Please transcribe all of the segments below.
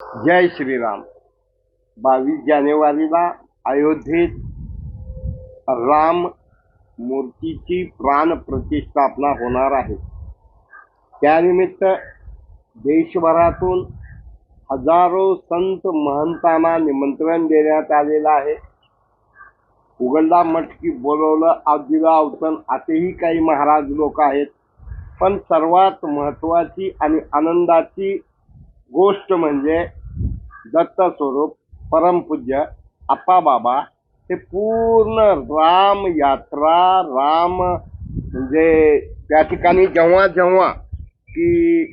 जय श्रीराम. बावीस जानेवारीला अयोध्येत राम मूर्तीची प्राण प्रतिष्ठापना होणार आहे. त्यानिमित्त देशभरातून हजारो संत महंतांना निमंत्रण देण्यात आलेलं आहे. उघडला मटकी बोलवलं आजीला अवतन असेही काही महाराज लोक आहेत. पण सर्वात महत्वाची आणि आनंदाची गोष्ट म्हणजे दत्तस्वरूप परमपूज्य आप्पा बाबा हे पूर्ण राम यात्रा राम म्हणजे त्या ठिकाणी जेव्हा जेव्हा की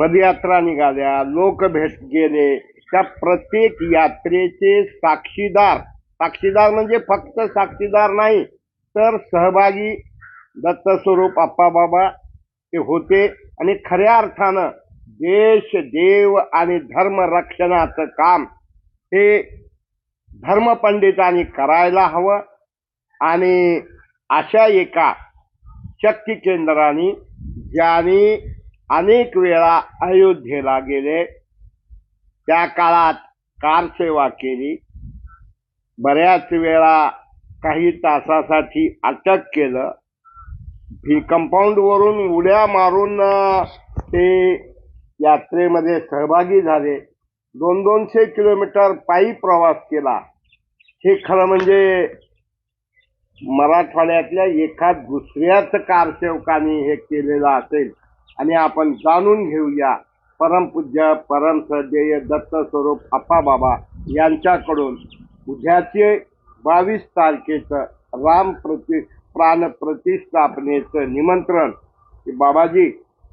पदयात्रा निघाल्या लोक भेट गेले त्या प्रत्येक यात्रेचे साक्षीदार साक्षीदार म्हणजे फक्त साक्षीदार नाही तर सहभागी दत्तस्वरूप स्वरूप बाबा ते होते. आणि खऱ्या अर्थानं देश देव आणि धर्म रक्षणाचं काम हे धर्मपंडितांनी करायला हवं आणि अशा एका शक्ती केंद्राने ज्यांनी अनेक वेळा अयोध्येला गेले त्या काळात कारसेवा केली बऱ्याच वेळा काही तासासाठी अटक केलं ही कंपाऊंड वरून उड्या मारून ते यात्रेमध्ये सहभागी झाले. दोन दोनशे किलोमीटर पायी प्रवास केला. हे खरं म्हणजे मराठवाड्यातल्या एका दुसऱ्याच कारसेवकाने हे केलेलं असेल आणि आपण जाणून घेऊया. परमपूज्य परमसदेय श्रद्धेय दत्त स्वरूप आप्पाबाबा यांच्याकडून उद्याचे बावीस तारखेचं राम प्रति प्राण प्रतिष्ठापनेचं निमंत्रण. की बाबाजी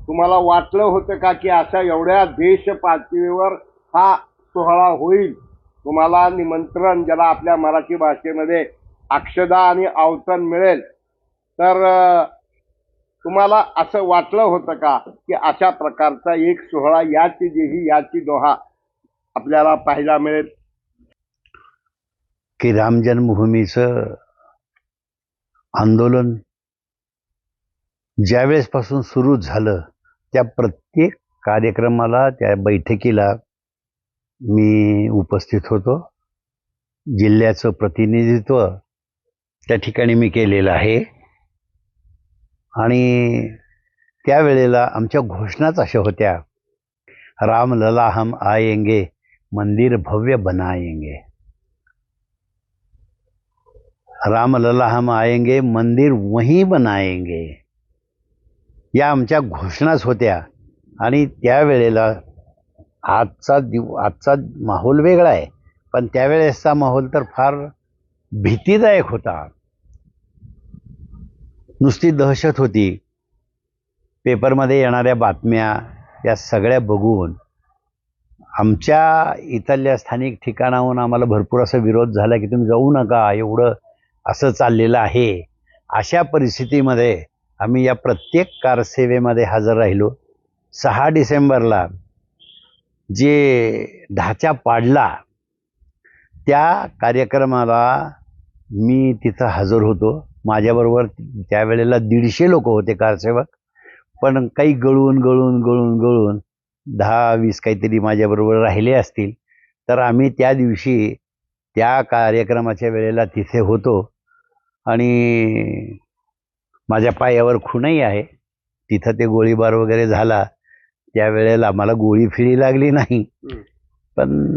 तुम्हाला वाटलं होतं का की अशा एवढ्या देश पातळीवर हा सोहळा होईल? तुम्हाला निमंत्रण ज्याला आपल्या मराठी भाषेमध्ये अक्षदा आणि अवतरण मिळेल. तर तुम्हाला असं वाटलं होतं का की अशा प्रकारचा एक सोहळा याची जेही याची दोहा आपल्याला पाहायला मिळेल? की राम जन्मभूमीचं आंदोलन ज्यावेळेसपासून सुरू झालं त्या प्रत्येक कार्यक्रमाला त्या बैठकीला मी उपस्थित होतो. जिल्ह्याचं प्रतिनिधित्व त्या ठिकाणी मी केलेलं आहे. आणि त्यावेळेला आमच्या घोषणाच अशा होत्या राम लला हम मंदिर भव्य बनायेंगे. राम लला हम आएंगे मंदिर वहीं बनाएंगे. या आमच्या घोषणाच होत्या. आणि त्यावेळेला आजचा दिव आजचा माहोल वेगळा आहे. पण त्यावेळेसचा माहोल तर फार भीतीदायक होता. नुसती दहशत होती. पेपरमध्ये येणाऱ्या बातम्या या सगळ्या बघून आमच्या इथल्या स्थानिक ठिकाणाहून आम्हाला भरपूर असा विरोध झाला की तुम्ही जाऊ नका एवढं असं चाललेलं आहे. अशा परिस्थितीमध्ये आम्ही या प्रत्येक कारसेवेमध्ये हजर राहिलो. सहा डिसेंबरला जे ढाचा पाडला त्या कार्यक्रमाला मी तिथं हजर होतो. माझ्याबरोबर त्यावेळेला दीडशे लोक होते कारसेवक. पण काही गळून गळून गळून गळून दहा वीस काहीतरी माझ्याबरोबर राहिले असतील. तर आम्ही त्या दिवशी त्या कार्यक्रमाच्या वेळेला तिथे होतो. आणि माझ्या पायावर खूणही आहे. तिथं ते गोळीबार वगैरे झाला. त्यावेळेला मला गोळी फिरी लागली नाही. पण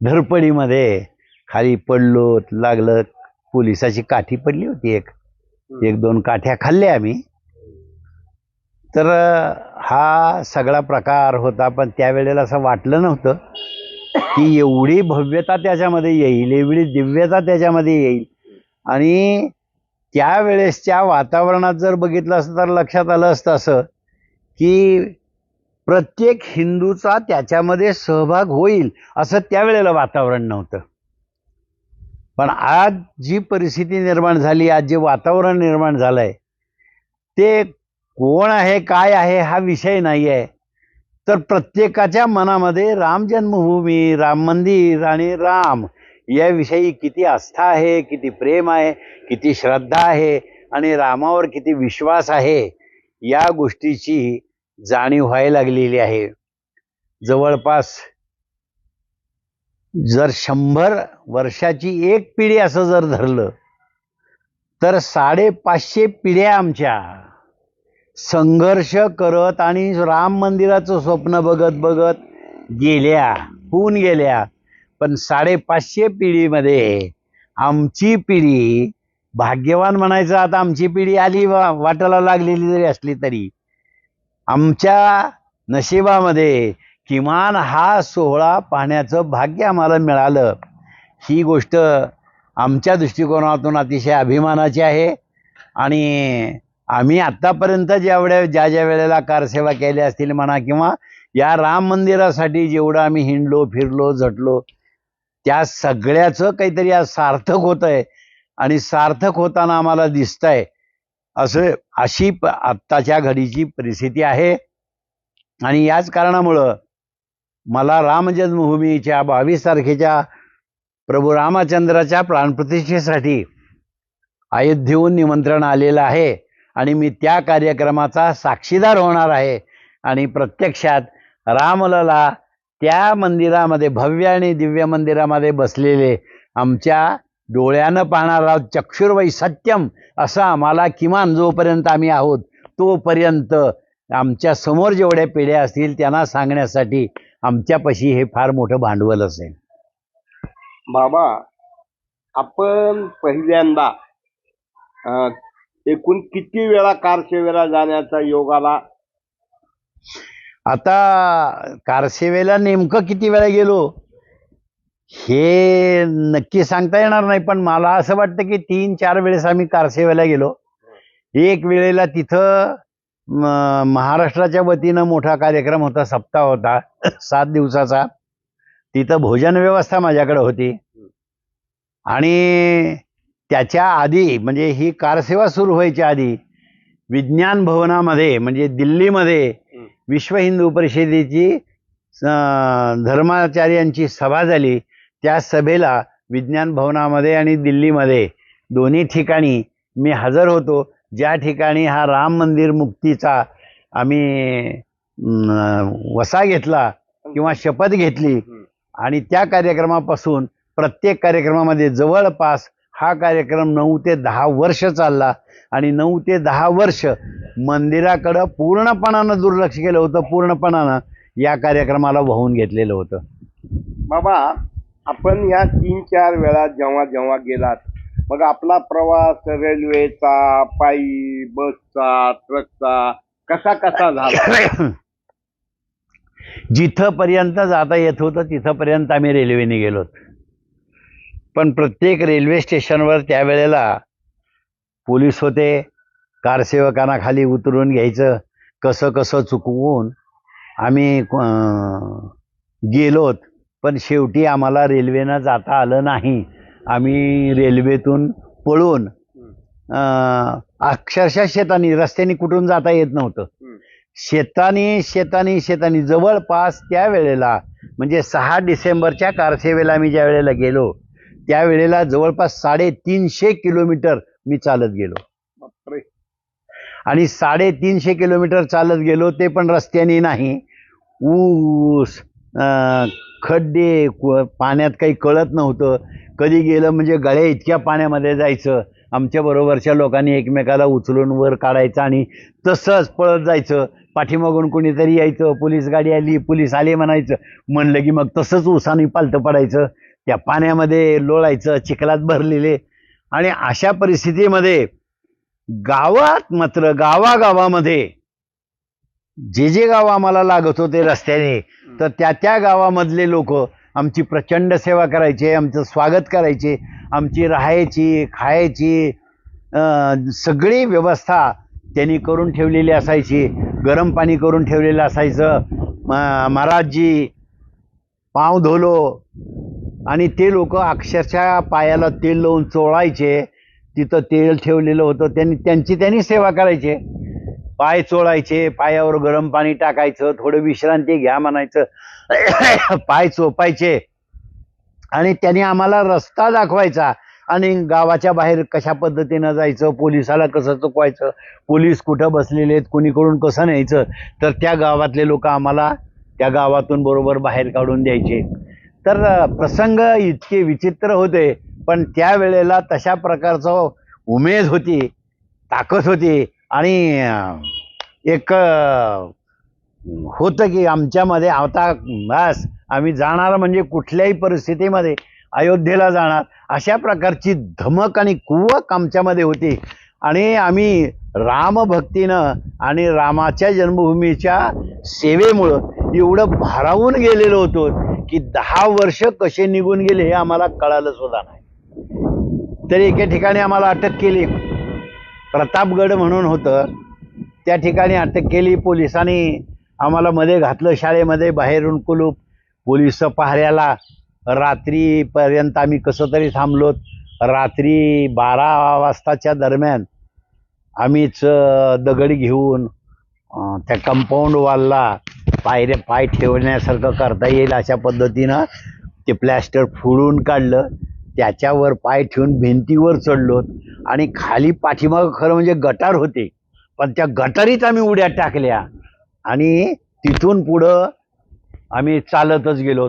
धरपडीमध्ये खाली पडलो लागलं पोलिसाची काठी पडली होती एक. एक दोन काठ्या खाल्ल्या आम्ही. तर हा सगळा प्रकार होता पण त्यावेळेला असं वाटलं नव्हतं की एवढी भव्यता त्याच्यामध्ये येईल एवढी दिव्यता त्याच्यामध्ये येईल. आणि त्यावेळेसच्या वातावरणात जर बघितलं असतं तर लक्षात आलं असतं असं की प्रत्येक हिंदूचा त्याच्यामध्ये सहभाग होईल असं त्यावेळेला वातावरण नव्हतं. पण आज जी परिस्थिती निर्माण झाली आज जे वातावरण निर्माण झालंय ते कोण आहे काय आहे हा विषय नाही आहे तर प्रत्येकाच्या मनामध्ये राम जन्मभूमी राम मंदिर आणि राम याविषयी किती आस्था आहे किती प्रेम आहे किती श्रद्धा आहे आणि रामावर किती विश्वास आहे या गोष्टीची जाणीव व्हायला लागलेली आहे. जवळपास जर शंभर वर्षाची एक पिढी असं जर धरलं तर साडेपाचशे पिढ्या आमच्या संघर्ष करत आणि राम मंदिराचं स्वप्न बघत बघत गेल्या होऊन गेल्या. पण साडेपाचशे पिढीमध्ये आमची पिढी भाग्यवान म्हणायचं आता आमची पिढी आली वा वाटायला लागलेली जरी असली तरी. आमच्या नशिबामध्ये किमान हा सोहळा पाहण्याचं भाग्य आम्हाला मिळालं. ही गोष्ट आमच्या दृष्टिकोनातून अतिशय अभिमानाची आहे. आणि आम्ही आत्तापर्यंत जेवढ्या ज्या ज्या वेळेला कारसेवा केल्या असतील म्हणा किंवा या राम मंदिरासाठी जेवढं आम्ही हिंडलो फिरलो झटलो त्या सगळ्याचं काहीतरी आज सार्थक होत आहे आणि सार्थक होताना आम्हाला दिसतंय. असं अशी प आत्ताच्या घडीची परिस्थिती आहे. आणि याच कारणामुळं मला राम जन्मभूमीच्या बावीस तारखेच्या प्रभू रामचंद्राच्या प्राणप्रतिष्ठेसाठी अयोध्येहून निमंत्रण आलेलं आहे. आणि मी त्या कार्यक्रमाचा साक्षीदार होणार आहे. आणि प्रत्यक्षात रामलला त्या मंदिरामध्ये भव्य आणि दिव्य मंदिरामध्ये बसलेले आमच्या डोळ्यानं पाहणारा चक्षुर्वै सत्यम असं आम्हाला किमान जोपर्यंत आम्ही आहोत तोपर्यंत आमच्यासमोर जेवढ्या पिढ्या असतील त्यांना सांगण्यासाठी आमच्यापाशी हे फार मोठं भांडवल असेल. बाबा आपण पहिल्यांदा एकूण किती वेळा कारसेवेला जाण्याचा योग आला? आता कारसेवेला नेमकं किती वेळा गेलो? हे नक्की सांगता येणार नाही पण मला असं वाटतं की तीन चार वेळेस आम्ही कारसेवेला गेलो. एक वेळेला तिथं महाराष्ट्राच्या वतीनं मोठा कार्यक्रम होता सप्ताह होता सात दिवसाचा. तिथं भोजन व्यवस्था माझ्याकडे होती. आणि त्याच्या आधी म्हणजे ही कारसेवा सुरू व्हायच्या आधी विज्ञान भवनामध्ये म्हणजे दिल्लीमध्ये विश्व हिंदू परिषदेची धर्माचार्यांची सभा झाली. त्या सभेला विज्ञान भवनामध्ये आणि दिल्लीमध्ये दोन्ही ठिकाणी मी हजर होतो. ज्या ठिकाणी हा राम मंदिर मुक्तीचा आम्ही वसा घेतला किंवा शपथ घेतली. आणि त्या कार्यक्रमापासून प्रत्येक कार्यक्रमामध्ये जवळपास हा कार्यक्रम नऊ ते दहा वर्ष चालला आणि नऊ ते दहा वर्ष मंदिराकडं पूर्णपणानं दुर्लक्ष केलं होतं पूर्णपणानं या कार्यक्रमाला वाहून घेतलेलं होतं. बाबा आपण ह्या तीन चार वेळा जेव्हा जेव्हा गेलात मग आपला प्रवास रेल्वेचा पायी बसचा ट्रकचा कसा कसा झाला? जिथंपर्यंत जाता येत होतं तिथंपर्यंत आम्ही रेल्वेने गेलो पण प्रत्येक रेल्वे स्टेशनवर त्यावेळेला पोलीस होते कारसेवकांना खाली उतरून घ्यायचं कसं कसं चुकवून आम्ही गेलोत पण शेवटी आम्हाला रेल्वेनं जाता आलं नाही. आम्ही रेल्वेतून पळून अक्षरशः शेतानी रस्त्याने कुठून जाता येत नव्हतं. शेतानी शेतानी शेतानी जवळपास त्या वेळेला म्हणजे सहा डिसेंबरच्या कारसेवेला मी ज्या वेळेला गेलो त्यावेळेला जवळपास साडेतीनशे किलोमीटर मी चालत गेलो. आणि साडेतीनशे किलोमीटर चालत गेलो ते पण रस्त्याने नाही. ऊस खड्डे पाण्यात काही कळत नव्हतं. कधी गेलं म्हणजे गळ्या इतक्या पाण्यामध्ये जायचं. आमच्या बरोबरच्या लोकांनी एकमेकाला उचलून वर काढायचं आणि तसंच पळत जायचं. पाठीमागून कोणीतरी यायचं पोलीस गाडी आली पोलीस आले म्हणायचं. म्हणलं की मग तसंच उसाने पालतं पडायचं. त्या पाण्यामध्ये लोळायचं चिखलात भरलेले. आणि अशा परिस्थितीमध्ये गावात मात्र गावागावामध्ये जे जे गाव आम्हाला लागत होते रस्त्याने तर त्या त्या गावामधले लोक आमची प्रचंड सेवा करायचे आमचं स्वागत करायचे आमची राहायची खायची सगळी व्यवस्था त्यांनी करून ठेवलेली असायची. गरम पाणी करून ठेवलेलं असायचं. महाराजजी पाव धुलो आणि ते लोक अक्षरशः पायाला तेल लावून चोळायचे. तिथं तेल ठेवलेलं होतं. त्यांनी त्यांची त्यांनी सेवा करायचे. पाय चोळायचे पायावर गरम पाणी टाकायचं थोडं विश्रांती घ्या म्हणायचं. पाय चोपायचे. आणि त्यांनी आम्हाला रस्ता दाखवायचा. आणि गावाच्या बाहेर कशा पद्धतीनं जायचं पोलिसाला कसं चुकवायचं पोलीस कुठं बसलेले आहेत कुणीकडून कसं न्यायचं तर त्या गावातले लोक आम्हाला त्या गावातून बरोबर बाहेर काढून द्यायचे. तर प्रसंग इतके विचित्र होते पण त्यावेळेला तशा प्रकारचं उमेद होती ताकद होती आणि एक होतं की आमच्यामध्ये आता बस आम्ही जाणार म्हणजे कुठल्याही परिस्थितीमध्ये अयोध्येला जाणार अशा प्रकारची धमक आणि कुवक आमच्यामध्ये होती. आणि आम्ही रामभक्तीनं आणि रामाच्या जन्मभूमीच्या सेवेमुळं एवढं भारावून गेलेलो होतो की दहा वर्ष कसे निघून गेले हे आम्हाला कळालं सुद्धा नाही. तरी एके ठिकाणी आम्हाला अटक केली. प्रतापगड म्हणून होतं. त्या ठिकाणी अटक केली. पोलिसांनी आम्हाला मध्ये घातलं शाळेमध्ये बाहेरून कुलूप पोलीस पहाऱ्याला. रात्रीपर्यंत आम्ही कसं तरी थांबलो. रात्री बारा वाजताच्या दरम्यान आम्हीच दगड घेऊन त्या कंपाऊंड वॉलला पायऱ्या पाय ठेवण्यासारखं करता येईल अशा पद्धतीनं ते प्लॅस्टर फोडून काढलं. त्याच्यावर पाय ठेवून भिंतीवर चढलो. आणि खाली पाठीमाग खरं म्हणजे गटार होते. पण त्या गटारीत आम्ही उड्या टाकल्या. आणि तिथून पुढं आम्ही चालतच गेलो.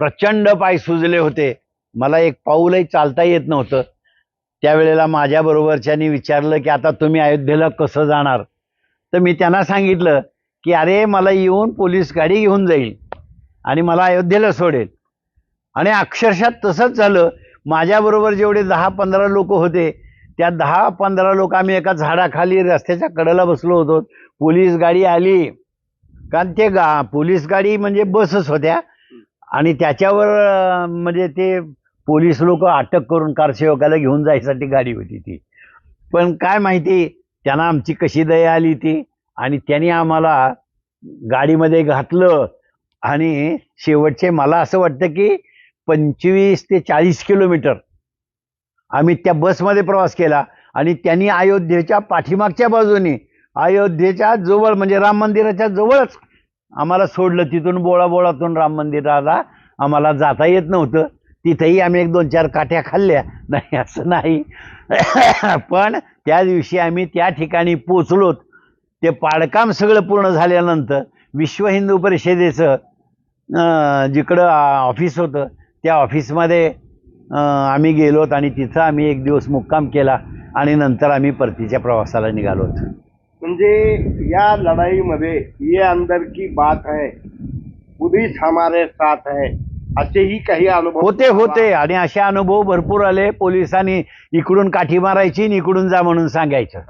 प्रचंड पाय सुजले होते. मला एक पाऊलही चालता येत नव्हतं. त्यावेळेला माझ्या बरोबरच्यानी विचारलं की आता तुम्ही अयोध्येला कसं जाणार? तर मी त्यांना सांगितलं की अरे मला येऊन पोलीस गाडी घेऊन जाईल आणि मला अयोध्येला सोडेल. आणि अक्षरशः तसंच झालं. माझ्याबरोबर जेवढे दहा पंधरा लोक होते त्या दहा पंधरा लोक आम्ही एका झाडाखाली रस्त्याच्या कडेला बसलो होतो. पोलीस गाडी आली. कारण ते गा पोलीस गाडी म्हणजे बसच होत्या. आणि त्याच्यावर म्हणजे ते पोलीस लोक अटक करून कारसेवकाला घेऊन जायसाठी गाडी होती ती. पण काय माहिती त्यांना आमची कशी दया आली ती. आणि त्यांनी आम्हाला गाडीमध्ये घातलं. आणि शेवटचे मला असं वाटतं की पंचवीस ते चाळीस किलोमीटर आम्ही त्या बसमध्ये प्रवास केला. आणि त्यांनी अयोध्येच्या पाठीमागच्या बाजूने अयोध्येच्या जवळ म्हणजे राम मंदिराच्या जवळच आम्हाला सोडलं. तिथून बोळाबोळातून राम मंदिराला आम्हाला जाता येत नव्हतं. तिथेही आम्ही एक दोन चार काठ्या खाल्ल्या. नाही असं नाही. पण त्या दिवशी आम्ही त्या ठिकाणी पोचलोत ते पाडकाम सगळं पूर्ण झाल्यानंतर विश्व हिंदू परिषदेचं जिकडं ऑफिस होतं त्या ऑफिसमध्ये आम्ही गेलोत आणि तिथं आम्ही एक दिवस मुक्काम केला आणि नंतर आम्ही परतीच्या प्रवासाला निघालोत म्हणजे या लढाईमध्ये ये अंदर की बात है पुलिस हमारे साथ है असेही काही अनुभव होते होते आणि असे अनुभव भरपूर आले पोलिसांनी इकडून काठी मारायची आणि इकडून जा म्हणून सांगायचं.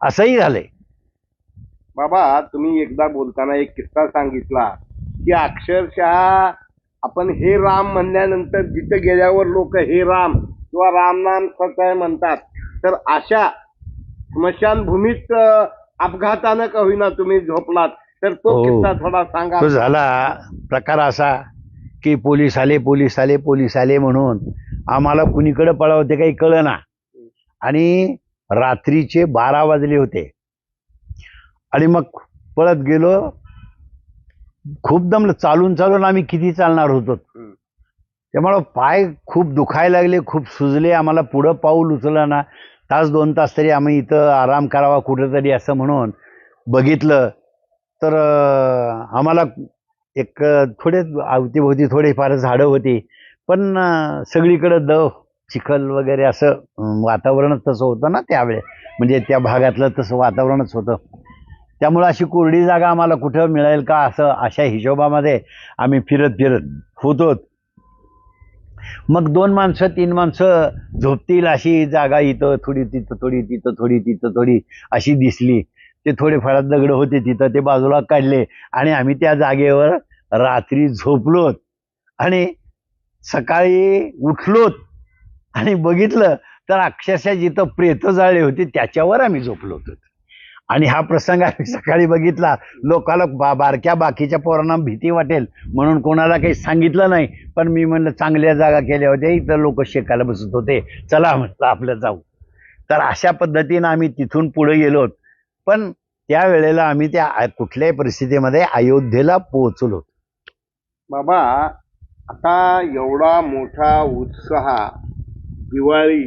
असंही झालंय. बाबा तुम्ही एकदा बोलताना एक किस्सा सांगितला की अक्षरशः आपण हे राम म्हणल्यानंतर जिथे गेल्यावर लोक हे राम किंवा राम नाम सतय म्हणतात. तर अशा स्मशानभूमीत अपघातानं का होईना तुम्ही झोपलात? तर तो हो. किस्सा थोडा सांगा. तो झाला प्रकार असा की पोलीस आले पोलीस आले पोलीस आले म्हणून आम्हाला कुणीकडे पळावते काही कळना. आणि रात्रीचे बारा वाजले होते. आणि मग पळत गेलो. खूप दमलं. चालून चालून आम्ही किती चालणार होतो. त्यामुळं पाय खूप दुखायला लागले खूप सुजले. आम्हाला पुढं पाऊल उचललं ना तास दोन तास तरी आम्ही इथं आराम करावा कुठेतरी असं म्हणून बघितलं. तर आम्हाला एक थोडे अवतीभोवती थोडेफार झाडं होती. पण सगळीकडं दव चिखल वगैरे असं वातावरणच तसं होतं ना त्यावेळेस म्हणजे त्या भागातलं तसं वातावरणच होतं. त्यामुळं अशी कोरडी जागा आम्हाला कुठं मिळेल का असं अशा हिशोबामध्ये आम्ही फिरत फिरत होतो. मग दोन माणसं तीन माणसं झोपतील अशी जागा इथं थोडी तिथं थोडी तिथं थोडी तिथं थोडी अशी दिसली. ते थोडेफार दगड होते तिथं ते बाजूला काढले आणि आम्ही त्या जागेवर रात्री झोपलोत आणि सकाळी उठलोत आणि बघितलं तर अक्षरशः जिथं प्रेत जाळले होते त्याच्यावर आम्ही झोपलो होतो. आणि हा प्रसंग आम्ही सकाळी बघितला. लोकाला बा बारक्या बाकीच्या पोरांना भीती वाटेल. म्हणून कोणाला काही सांगितलं नाही. पण मी म्हणलं चांगल्या जागा केल्या होत्या. इथं लोक शेकायला बसत होते. चला म्हटलं आपलं जाऊ. तर अशा पद्धतीनं आम्ही तिथून पुढे गेलो पण त्यावेळेला आम्ही त्या कुठल्याही परिस्थितीमध्ये अयोध्येला पोहोचलो बाबा आता एवढा मोठा उत्साह दिवाळी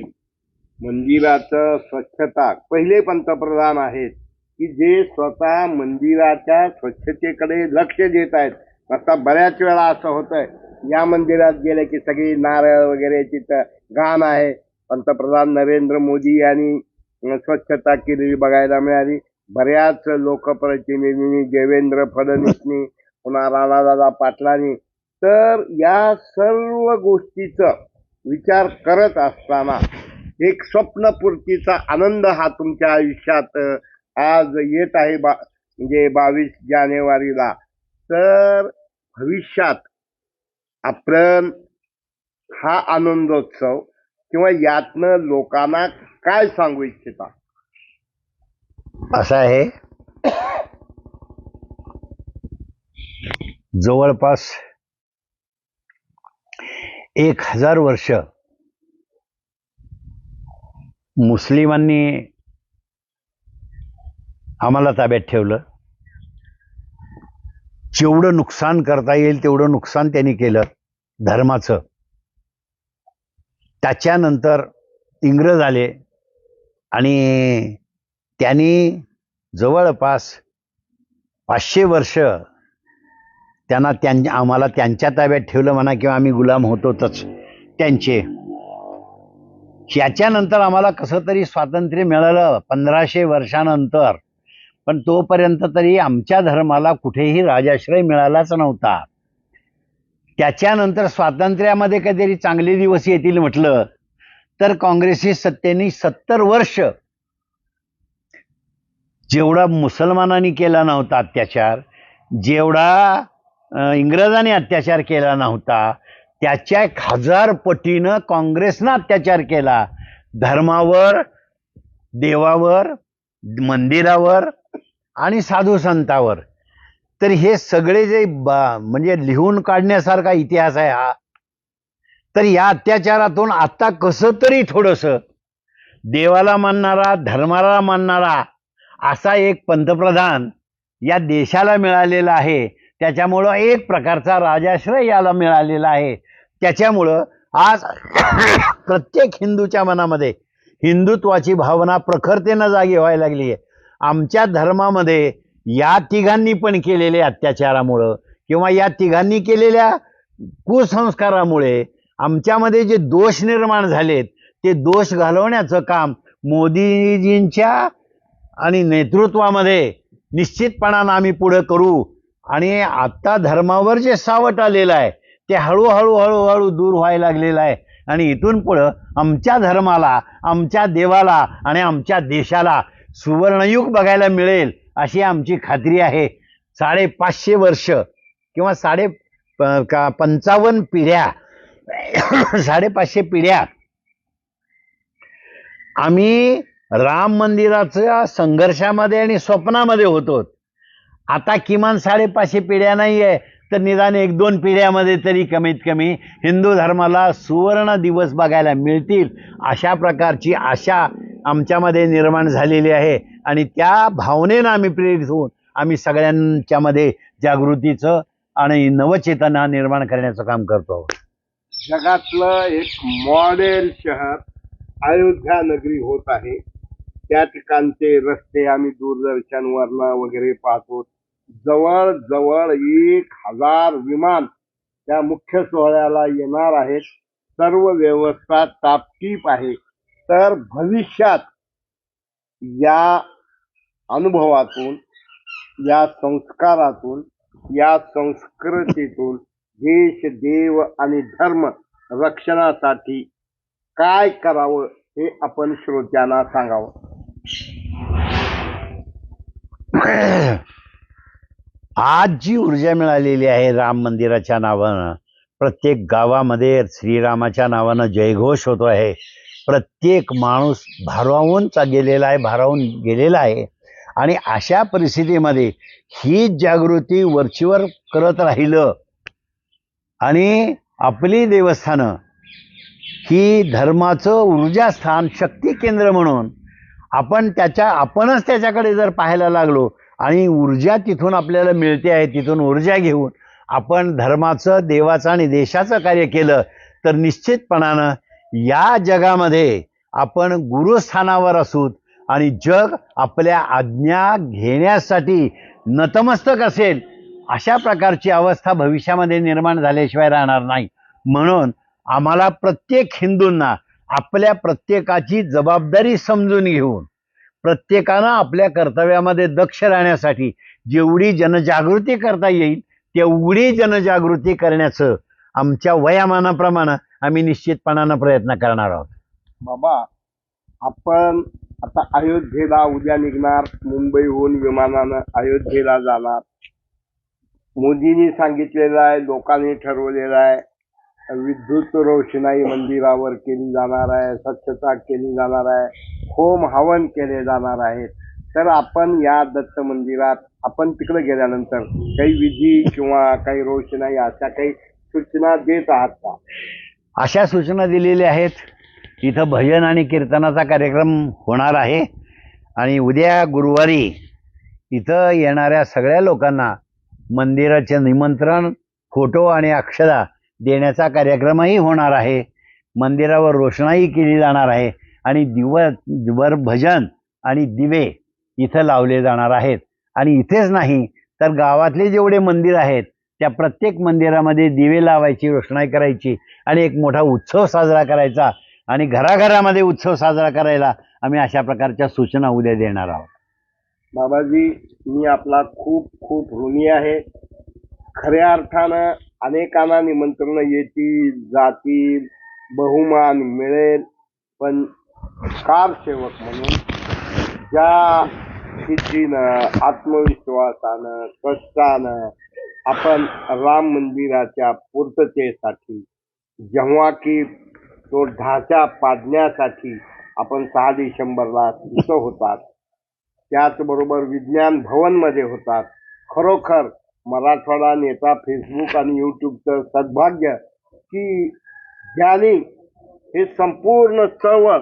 मंदिराचं स्वच्छता पहिले पंतप्रधान आहेत. की जे स्वतः मंदिराच्या स्वच्छतेकडे लक्ष देत आहेत आता बऱ्याच वेळा असं होतंय. या मंदिरात गेले की सगळी नारळ वगैरे तिथं घाण आहे. पंतप्रधान नरेंद्र मोदी यांनी स्वच्छता केलेली बघायला मिळाली. बऱ्याच लोकप्रतिनिधींनी देवेंद्र फडणवीसनी पुन्हा राणादादा पाटलांनी तर या सर्व गोष्टीचं विचार करत असताना एक स्वप्नपूर्तीचा आनंद हा तुमच्या आयुष्यात आज येत आहे बा म्हणजे बावीस जानेवारीला. तर भविष्यात आपण हा आनंदोत्सव किंवा यातनं लोकांना काय सांगू इच्छिता? असं आहे. जवळपास एक हजार वर्ष मुस्लिमांनी आम्हाला ताब्यात ठेवलं. जेवढं नुकसान करता येईल तेवढं नुकसान त्यांनी केलं धर्माचं. त्याच्यानंतर इंग्रज आले आणि त्यांनी जवळपास पाचशे वर्ष त्यांना त्यां आम्हाला त्यांच्या ताब्यात ठेवलं म्हणा किंवा आम्ही गुलाम होतोच त्यांचे. याच्यानंतर आम्हाला कसं तरी स्वातंत्र्य मिळालं पंधराशे वर्षानंतर. पण तोपर्यंत तरी आमच्या धर्माला कुठेही राजाश्रय मिळालाच नव्हता. त्याच्यानंतर स्वातंत्र्यामध्ये काहीतरी चांगले दिवस येतील म्हटलं तर काँग्रेसी सत्तेने सत्तर वर्ष जेवढा मुसलमानांनी केला नव्हता अत्याचार जेवढा इंग्रजांनी अत्याचार केला नव्हता त्याच्या एक हजार पटीनं काँग्रेसनं अत्याचार केला. धर्मावर देवावर मंदिरावर आणि साधू संतावर. तर हे सगळे जे बा म्हणजे लिहून काढण्यासारखा इतिहास आहे हा. तर या अत्याचारातून आता कसं तरी थोडंसं देवाला मानणारा धर्माला मानणारा असा एक पंतप्रधान या देशाला मिळालेला आहे. त्याच्यामुळं एक प्रकारचा राजाश्रय याला मिळालेला आहे. त्याच्यामुळं आज प्रत्येक हिंदूच्या मनामध्ये हिंदुत्वाची भावना प्रखरतेनं जागी व्हायला लागली आहे. आमच्या धर्मामध्ये या तिघांनी पण केलेले अत्याचारामुळं किंवा या तिघांनी केलेल्या कुसंस्कारामुळे आमच्यामध्ये जे दोष निर्माण झालेत ते दोष घालवण्याचं काम मोदीजींच्या आणि नेतृत्वामध्ये निश्चितपणानं आम्ही पुढं करू. आणि आत्ता धर्मावर जे सावट आलेलं आहे ते हळूहळू हळूहळू दूर व्हायला लागलेलं आहे. आणि इथून पुढं आमच्या धर्माला आमच्या देवाला आणि आमच्या देशाला सुवर्णयुग बघायला मिळेल अशी आमची खात्री आहे. साडेपाचशे वर्ष किंवा साडे प- का पंचावन्न पिढ्या साडेपाचशे पिढ्या आम्ही राम मंदिराच्या संघर्षामध्ये आणि स्वप्नामध्ये होतो. आता किमान साडेपाचशे पिढ्या नाही आहे तर निदान एक दोन पिढ्यामध्ये तरी कमीत कमी हिंदू धर्माला सुवर्ण दिवस बघायला मिळतील अशा प्रकारची आशा आमच्यामध्ये निर्माण झालेली आहे. आणि त्या भावनेनं आम्ही प्रेरित होऊन आम्ही सगळ्यांच्यामध्ये जागृतीचं आणि नवचेतना निर्माण करण्याचं काम करतो आहोत. जगातलं एक मॉडेल शहर अयोध्या नगरी होत आहे. त्या ठिकाणचे रस्ते आम्ही दूरदर्शनवरनं वगैरे पाहतो. जवळ जवळ एक हजार विमान त्या मुख्य सोहळ्याला येणार आहेत. सर्व व्यवस्था तापटीप आहे. तर भविष्यात या अनुभवातून या संस्कारातून या संस्कृतीतून देश देव आणि धर्म रक्षणासाठी काय करावं हे आपण श्रोत्यांना सांगावं. आज जी ऊर्जा मिळालेली आहे राम मंदिराच्या नावानं प्रत्येक गावामध्ये श्रीरामाच्या नावानं जयघोष होतो आहे. प्रत्येक माणूस भारावूनचा गेलेला आहे भारावून गेलेला आहे. आणि अशा परिस्थितीमध्ये ही जागृती वरचीवर करत राहिलं आणि आपली देवस्थानं ही धर्माचं ऊर्जास्थान शक्ती केंद्र म्हणून आपण त्याच्या आपणच त्याच्याकडे जर पाहायला लागलो आणि ऊर्जा तिथून आपल्याला मिळते आहे तिथून ऊर्जा घेऊन आपण धर्माचं देवाचं आणि देशाचं कार्य केलं तर निश्चितपणानं या जगामध्ये आपण गुरुस्थानावर असू आणि जग आपल्या आज्ञा घेण्यासाठी नतमस्तक असेल अशा प्रकारची अवस्था भविष्यामध्ये निर्माण झाल्याशिवाय राहणार नाही. म्हणून आम्हाला प्रत्येक हिंदूंना आपल्या प्रत्येकाची जबाबदारी समजून घेऊन प्रत्येकानं आपल्या कर्तव्यामध्ये दक्ष राहण्यासाठी जेवढी जनजागृती करता येईल तेवढी जनजागृती करण्याचं आमच्या वयामानाप्रमाणे आम्ही निश्चितपणानं प्रयत्न करणार आहोत. बाबा आपण आता अयोध्येला उद्या निघणार. मुंबईहून विमानानं अयोध्येला जाणार. मोदींनी सांगितलेलं आहे लोकांनी ठरवलेलं आहे विद्युत रोषणाई मंदिरावर केली जाणार आहे स्वच्छता केली जाणार आहे होम हवन केले जाणार आहेत. तर आपण या दत्त मंदिरात आपण तिकडे गेल्यानंतर काही विधी किंवा काही रोषणाई अशा काही सूचना देत आहात का? अशा सूचना दिलेल्या आहेत. इथं भजन आणि कीर्तनाचा कार्यक्रम होणार आहे. आणि उद्या गुरुवारी इथं येणाऱ्या सगळ्या लोकांना मंदिराचे निमंत्रण फोटो आणि अक्षदा देण्याचा कार्यक्रमही होणार आहे. मंदिरावर रोषणाई केली जाणार आहे आणि दिवसभर भजन आणि दिवे इथं लावले जाणार आहेत. आणि इथेच नाही तर गावातले जेवढे मंदिर आहेत त्या प्रत्येक मंदिरामध्ये दिवे लावायची रोषणाई करायची आणि एक मोठा उत्सव साजरा करायचा आणि घराघरामध्ये उत्सव साजरा करायला आम्ही अशा प्रकारच्या सूचना उद्या देणार आहोत. बाबाजी मी आपला खूप खूप ऋणी आहे. खऱ्या अर्थानं अनेकांना निमंत्रण येतील जातील बहुमान मिळेल पण कारसेवक म्हणून ज्या स्थितीनं आत्मविश्वासानं कष्टानं आपण राम मंदिराच्या पूर्ततेसाठी जेव्हा की तो ढाचा पाडण्यासाठी आपण सहा डिसेंबरला तिथं होतात. त्याचबरोबर विज्ञान भवनमध्ये होतात. खरोखर मराठवाडा नेता फेसबुक आणि यूट्यूबचं सद्भाग्य की ज्याने हे संपूर्ण चळवळ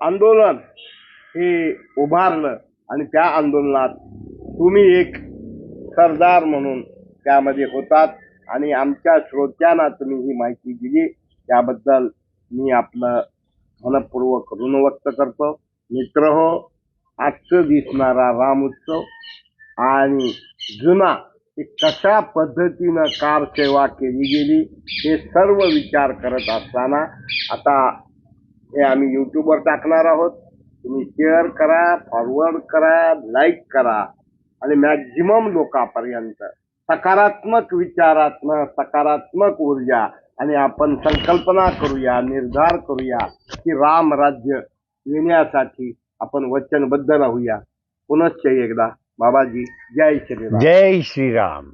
आंदोलन हे उभारलं आणि त्या आंदोलनात तुम्ही एक सरदार म्हणून त्यामध्ये होतात. आणि आमच्या श्रोत्यांना तुम्ही ही माहिती दिली. त्याबद्दल मी आपलं मनपूर्वक ऋण व्यक्त करतो. मित्र हो आजचं दिसणारा राम उत्सव आणि जुना कशा पद्धतीनं कार सेवा केली गेली हे सर्व विचार करत असताना आता हे आम्ही युट्यूबवर टाकणार आहोत. तुम्ही शेअर करा फॉरवर्ड करा लाईक करा. आणि मॅक्झिमम लोकांपर्यंत सकारात्मक विचारात्मक सकारात्मक ऊर्जा. आणि आपण संकल्पना करूया निर्धार करूया की राम राज्य येण्यासाठी आपण वचनबद्ध राहूया. पुनश्च एकदा बाबाजी जय श्रीराम. जय श्रीराम.